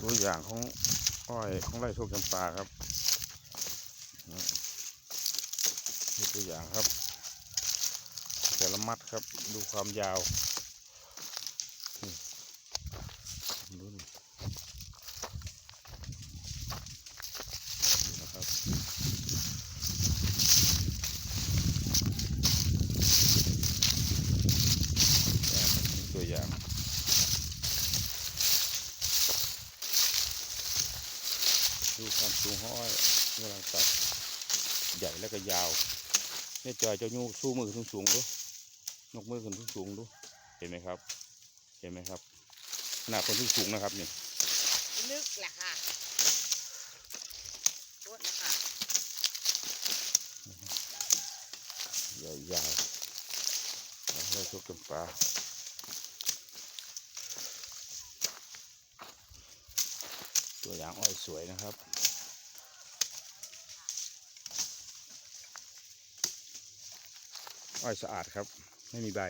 ตัวอย่างของอ้อยของไร่โชคจำปาครับนี่ตัวอย่างครับ แต่ละมัดครับดูความยาวดูนี่นะครับตัวอย่าง ดูความสูงของอ้อยกำลังตัดใหญ่แล้วก็ยาวเนี่ยจอยเจะยูสู้มือขึ้นสูงๆดูนกมือขึ้นสูงๆดูเห็นไหมครับ เห็นไหมครับขนาดคนที่สูงนะครับนี่นึกแหละค่ะโทษนะคะใหญ่ยาวแล้วให้ชกจำปา ตัวอย่างอ้อยสวยนะครับ อ้อยสะอาดครับ ไม่มีใบ